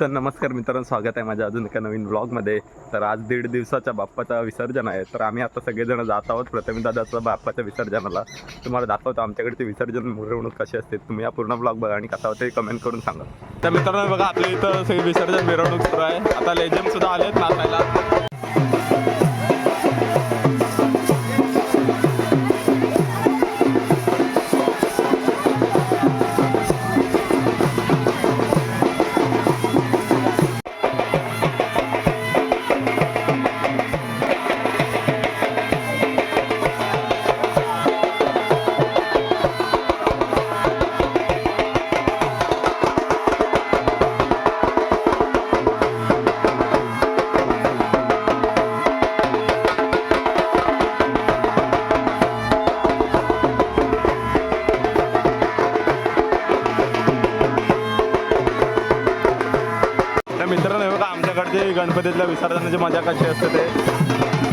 तर नमस्कार मित्रांनो स्वागत आहे माझ्या अजून एका नवीन ब्लॉगमध्ये तर आज दीड दिवसाच्या बाप्पाचं विसर्जन आहे. तर आम्ही आता सगळेजण जात आहोत प्रथम दादाचं बाप्पाच्या विसर्जनाला. तुम्हाला दाखवतो आमच्याकडे विसर्जन मिरवणूक कशी असते. तुम्ही हा पूर्ण ब्लॉग बघा आणि कसा होते कमेंट करून सांगा. तर मित्रांनो बघा आपल्या इथं सगळी विसर्जन मिरवणूक सुरू आहे. आता लेजम सुद्धा आलेत नाचायला मित्रांनो हे बघा आमच्याकडचे गणपतीतल्या विसर्जनाची मजा कशी असते ते.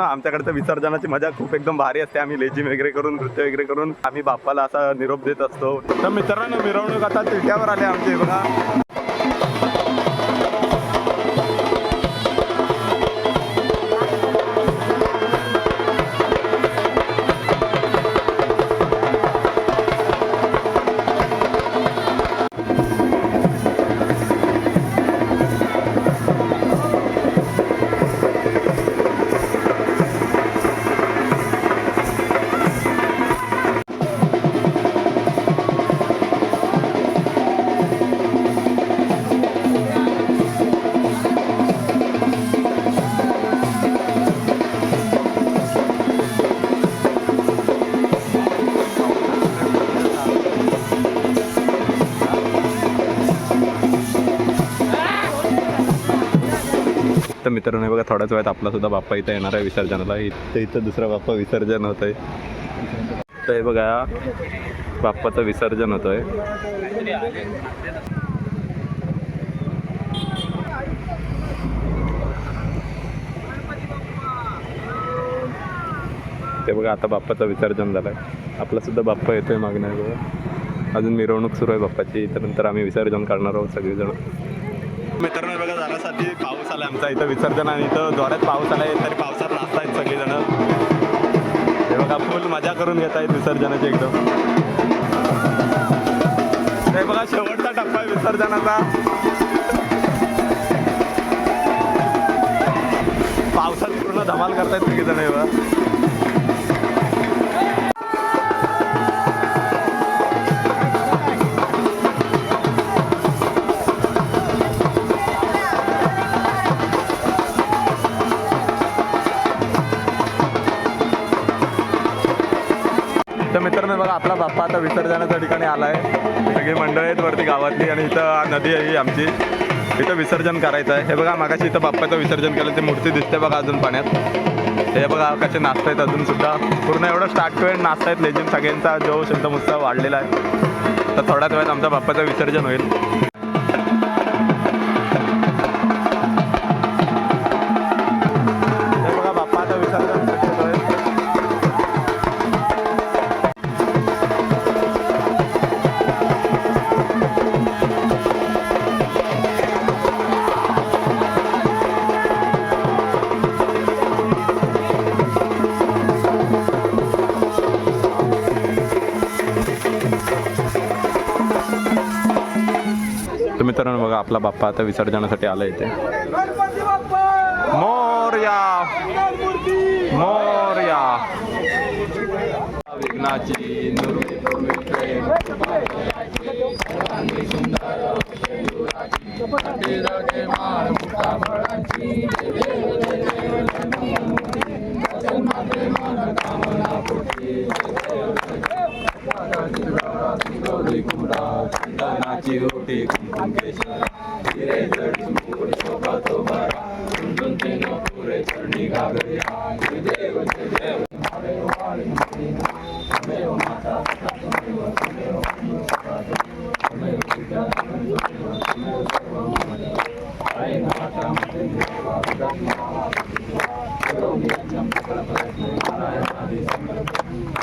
तर आमच्याकडे तर विसर्जनाची मजा खूप एकदम भारी असते. आम्ही लेझीम वगैरे करून नृत्य वगैरे करून आम्ही बाप्पाला असा निरोप देत असतो. तर मित्रांनो मिरवणूक आता तिट्यावर आले आमचे बघा. तर मित्रांनो बघा थोड्याच वेळात आपला सुद्धा बाप्पा इथं येणार आहे विसर्जनाला. इथं इथं दुसरा बाप्पा विसर्जन होत आहे तर हे बघा बाप्पाचं विसर्जन होत आहे ते बघा आता बाप्पाचं विसर्जन झालं आहे आपला सुद्धा बाप्पा येतोय मागण्या बघा अजून मिरवणूक सुरू आहे बाप्पाची त्यानंतर आम्ही विसर्जन करणार आहोत सगळेजण. मित्रांनो बघा जाण्यासाठी पाऊस आला आमचा इथं विसर्जन आणि इथं जोरात पाऊस आलाय तरी पावसात नाचतायत सगळेजण. हे बघा फुल मजा करून घेत आहेत विसर्जनाची एकदम. हे बघा शेवटचा टप्पा आहे विसर्जनाचा. पावसात पूर्ण धमाल करतायत सगळेजण हे बघा. आता विसर्जनाच्या ठिकाणी आलाय. सगळी मंडळी आहेत वरती गावातली आणि इथं नदी आहे ही आमची. इथं विसर्जन करायचं आहे. हे बघा मागाशी इथं बाप्पाचं विसर्जन केलं. ते मूर्ती दिसते बघा अजून पाण्यात. हे बघा कसे नाचतायत अजून सुद्धा. पूर्ण एवढं स्टार्ट टू एंड नाचतायत लेजिम सगळ्यांचा जोश एकदम उत्साह वाढलेला आहे. तर थोड्याच वेळात आमच्या बाप्पाचं विसर्जन होईल. बघा आपला बाप्पा आता विसर्जनासाठी आला इथे. मोर्या. मोर्या. मोरया मोरया विघ्नाची नुरवी चंदनाची रोटी हिरे जडी मोर शोभा तो बरा कुंदन तेन पुरे चरणी घागरिया जय देव जय देव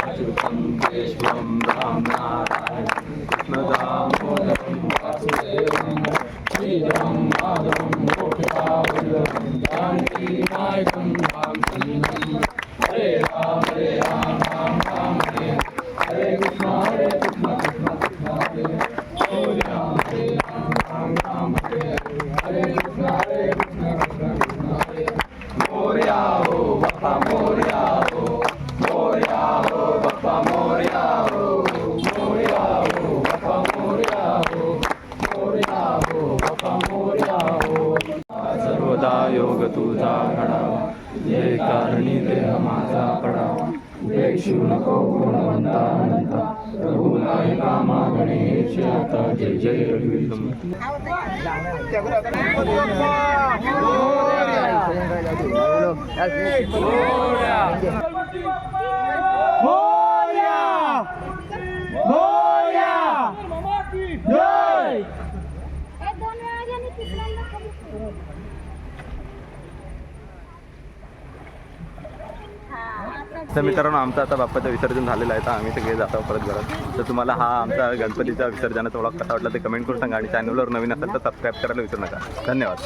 अच्युतं राम नारायण रघुनायका मागणे आता जय जय रघुवीर जय हे दोन वेळा गेली तिसऱ्यांदा कमी हा तर मित्रांनो आमचं आता बाप्पाचं विसर्जन झालेलं आहे. तर आम्ही सगळे जातो परत घरात. तर तुम्हाला हा आमचा गणपतीचा विसर्जनाचा ओळख कसा वाटला ते कमेंट करून सांगा. आणि चॅनलवर नवीन असेल तर सबस्क्राईब करायला विसरू नका. धन्यवाद.